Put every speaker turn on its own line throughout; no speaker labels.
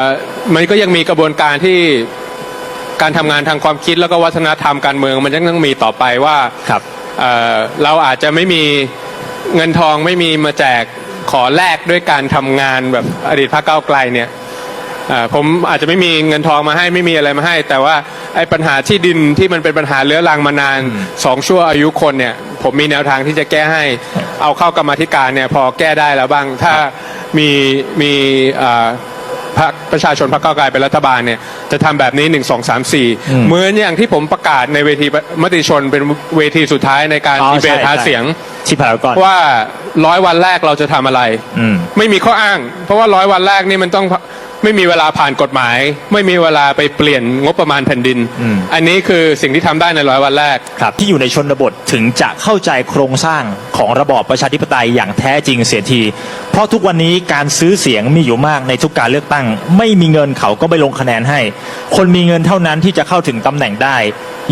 เอ่อมันก็ยังมีกระบวนการที่การทำงานทางความคิดแล้วก็วัฒนธรรมการเมืองมันยังต้องมีต่อไปว่า
ครับ
เอ่อเราอาจจะไม่มีเงินทองไม่มีมาแจกขอแลกด้วยการทำงานแบบอดีตพรรคก้าวไกลเนี่ยเอ่อผมอาจจะไม่มีเงินทองมาให้ไม่มีอะไรมาให้ แต่ว่าไอ้ปัญหาที่ดินที่มันเป็นปัญหาเรื้อรังมานานสองชั่วอายุคนเนี่ย ผมมีแนวทางที่จะแก้ให้ เอาเข้ากรรมาธิการเนี่ยพอแก้ได้แล้วบ้าง ถ้ามีมีเอ่อ พรรคประชาชนพรรคก้าวไกลเป็นรัฐบาลเนี่ยจะทำแบบนี้ 1 2 3 4 เหมือนอย่างที่ผมประกาศในเวทีมติชนเป็นเวทีสุดท้ายในการ
อ๋อ
ดีเบต
ใช่
หา
ใช่
เสียง
ที่พารากอน
ว่าร้อยวันแรกเราจะทำอะไร
อืม
ไม่มีข้ออ้าง เพราะว่าร้อยวันแรกนี่มันต้อง ไม่มีเวลาผ่านกฎหมาย ไม่มีเวลาไปเปลี่ยนงบประมาณแผ่นดิน
อืม
อันนี้คือสิ่งที่ทำได้ในร้อยวันแรก
ครับที่อยู่ในชนบทถึงจะเข้าใจโครงสร้างของระบอบประชาธิปไตยอย่างแท้จริงเสียที เพราะทุกวันนี้การซื้อเสียงมีอยู่มากในทุกการเลือกตั้ง ไม่มีเงินเขาก็ไม่ลงคะแนนให้ คนมีเงินเท่านั้นที่จะเข้าถึงตำแหน่งได้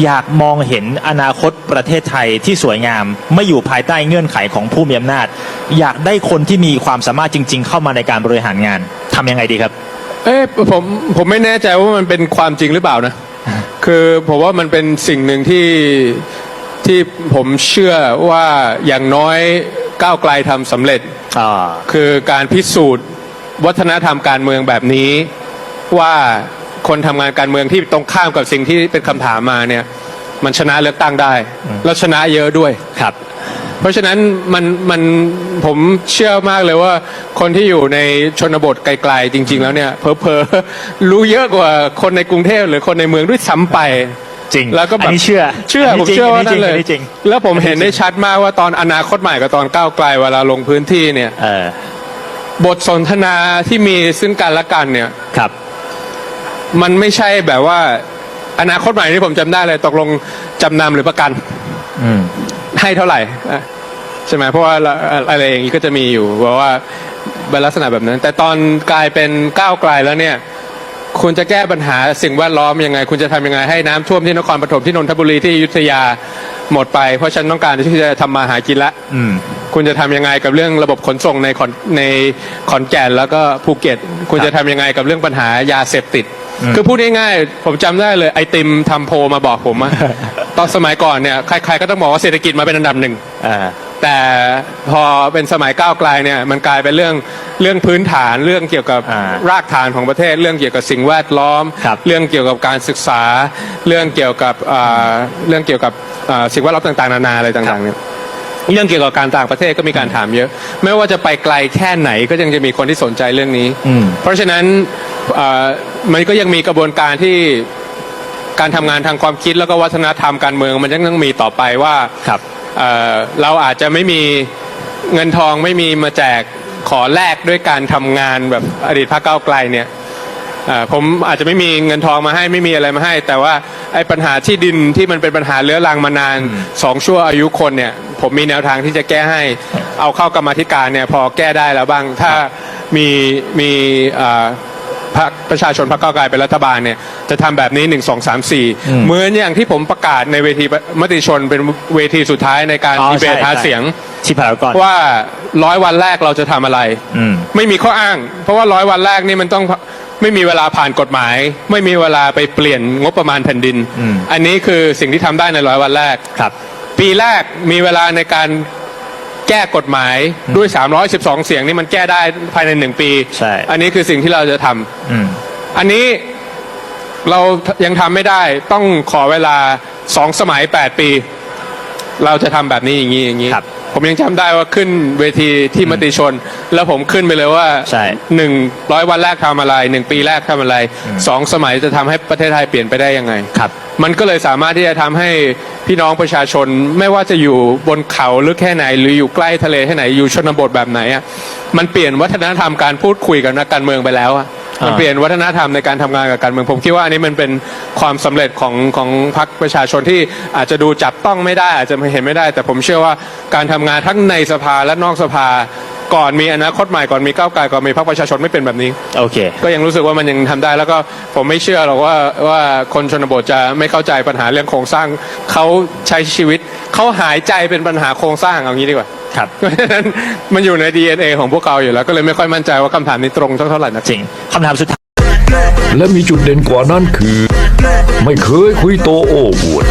อยากมองเห็นอนาคตประเทศไทยที่สวยงาม ไม่อยู่ภายใต้เงื่อนไขของผู้มีอำนาจ อยากได้คนที่มีความสามารถจริง ๆ เข้ามาในการบริหารงานทำยังไงดีครับ
เอ๊ะผมผมไม่แน่ใจว่ามันเป็นความจริงหรือเปล่านะ คือผมว่ามันเป็นสิ่งหนึ่งที่ที่ผมเชื่อว่าอย่างน้อยก้าวไกลทำสำเร็จ
อ่า
คือการพิสูจน์วัฒนธรรมการเมืองแบบนี้ ว่าคนทำงานการเมืองที่ตรงข้ามกับสิ่งที่เป็นคำถามมาเนี่ย มันชนะเลือกตั้งได้ แล้วชนะเยอะด้วย
ครับ
เพราะฉะนั้นมันมันผมเชื่อมากเลยว่า คนที่อยู่ในชนบทไกลๆจริง ๆ แล้วเนี่ยเพอๆรู้เยอะกว่าคนในกรุงเทพหรือคนในเมืองด้วยซ้ำไป
จริง
แล้วก็แบบ
อันนี้เชื่อ
เชื่อ
อัน
ผ
นี้
ม
จริง
เชื่อว่า
อันนี้
นั่นเลย
จริงอันนี้จริง
แล้วผมเห็นได้ชัดมากว่าตอนอนาคตใหม่กับตอนก้าวไกลเวลาลงพื้นที่เนี่ย
เออบ
ทสนทนาที่มีซึ่งกันและกันเนี่ย
ครับ
มันไม่ใช่แบบว่า อนาคตใหม่ที่ผมจำได้เลยตกลงจำนำหรือประกัน
อืม
ให้เท่าไหร่อะใช่ไหมเพราะว่าละอะไรอย่างนี้ก็จะมีอยู่ว่าว่าเป็นลักษณะแบบนั้น แต่ตอนกลายเป็นก้าวไกลแล้วเนี่ยคุณจะแก้ปัญหาสิ่งแวดล้อมยังไง คุณจะทำยังไงให้น้ำท่วมที่นครปฐมที่นนทบุรีที่อยุธยาหมดไป เพราะฉันต้องการที่จะทำมาหากินละ
อืม
คุณจะทำยังไงกับเรื่องระบบขนส่งในขอนในขอนแก่นแล้วก็ภูเก็ต คุณจะทำยังไงกับเรื่องปัญหายาเสพติด
อืม
คือพูดง่ายๆผมจำได้เลยไอติมทำโพลมาบอกผมอะ ตอนสมัยก่อนเนี่ยใครๆก็ต้องบอกว่าเศรษฐกิจมาเป็นอันดับหนึ่ง
อ่า
แต่พอเป็นสมัยก้าวไกลเนี่ยมันกลายเป็นเรื่องเรื่องพื้นฐานเรื่องเกี่ยวกับ
อ่ารา
กฐานของประเทศ เรื่องเกี่ยวกับสิ่งแวดล้อม
ครับ
เรื่องเกี่ยวกับการศึกษา เรื่องเกี่ยวกับอ่าเรื่องเกี่ยวกับอ่าสิ่งแวดล้อมต่างๆนานาอะไรต่างๆเนี่ยเรื่องเกี่ยวกับการต่างประเทศก็มีการถามเยอะ ไม่ว่าจะไปไกลแค่ไหนก็ยังจะมีคนที่สนใจเรื่องนี้
อืม
เพราะฉะนั้นอ่ามันก็ยังมีกระบวนการที่ การทำงานทางความคิดแล้วก็วัฒนธรรมการเมืองมันยังต้องมีต่อไปว่า
ครับ
เอ่อเราอาจจะไม่มีเงินทองไม่มีมาแจกขอแลกด้วยการทำงานแบบอดีตพรรคก้าวไกลเนี่ยเอ่อผมอาจจะไม่มีเงินทองมาให้ไม่มีอะไรมาให้ แต่ว่าไอ้ปัญหาที่ดินที่มันเป็นปัญหาเรื้อรังมานานสองชั่วอายุคนเนี่ย ผมมีแนวทางที่จะแก้ให้ เอาเข้ากรรมาธิการเนี่ยพอแก้ได้แล้วบ้าง ถ้ามีมีเอ่อ พรรคประชาชนพรรคก้าวไกลเป็นรัฐบาลเนี่ยจะทำแบบนี้ 1 2 3 4 เหมือนอย่างที่ผมประกาศในเวทีมติชนเป็นเวทีสุดท้ายในการ
อ๋อ
ดีเบต
ใช่
หา
ใช่
เสียง
ที่พารากอน
ว่าร้อยวันแรกเราจะทำอะไร
อืม
ไม่มีข้ออ้าง เพราะว่าร้อยวันแรกนี่มันต้องไม่มีเวลาผ่านกฎหมาย ไม่มีเวลาไปเปลี่ยนงบประมาณแผ่นดิน
อืม
อันนี้คือสิ่งที่ทำได้ในร้อยวันแรก
ครับ
ปีแรกมีเวลาในการ แก้กฎหมายด้วย 312 เสียงนี่มันแก้ได้ภายในหนึ่งปี
ใช่
อันนี้คือสิ่งที่เราจะทำ
อืม
อันนี้เรายังทำไม่ได้ต้องขอเวลาสองสมัยแปดปี เราจะทำแบบนี้อย่างนี้อย่างนี้
ครับ
ผมยังจำได้ว่าขึ้นเวทีที่มติชน แล้วผมขึ้นไปเลยว่า
ใช่
หนึ่งร้อยวันแรกทำอะไรหนึ่งปีแรกทำอะไรสองสมัยจะทำให้ประเทศไทยเปลี่ยนไปได้ยังไง
ครับ
มันก็เลยสามารถที่จะทำให้ พี่น้องประชาชนไม่ว่าจะอยู่บนเขาหรือแค่ไหน หรืออยู่ใกล้ทะเลแค่ไหนอยู่ชนบทแบบไหนอะมันเปลี่ยนวัฒนธรรมการพูดคุยกับนักการเมืองไปแล้วอะมัน
อ่า
เปลี่ยนวัฒนธรรมในการทำงานกับการเมืองผมคิดว่าอันนี้มันเป็นความสำเร็จของของพรรคประชาชนที่อาจจะดูจับต้องไม่ได้ อาจจะเห็นไม่ได้ แต่ผมเชื่อว่าการทำงานทั้งในสภาและนอกสภา ก่อนมีอนาคตใหม่ก่อนมีก้าวไกลก่อนมีพรรคประชาชนไม่เป็นแบบนี้
โอเค
ก็ยังรู้สึกว่ามันยังทำได้แล้วก็ผมไม่เชื่อหรอกว่าว่าคนชนบทจะไม่เข้าใจปัญหาเรื่องโครงสร้างเขาใช้ชีวิตเขาหายใจเป็นปัญหาโครงสร้างเอางี้ดีกว่า
ครับ
เพราะฉะนั้นมันอยู่ใน DNA ของพวกเราอยู่แล้วก็เลยไม่ค่อยมั่นใจว่าคำถามนี้ตรงเท่าไหร่นะ
จริงคำถามสุดท้าย
และมีจุดเด่นกว่านั้นคือ ไม่เคยคุยโตโอ้อวด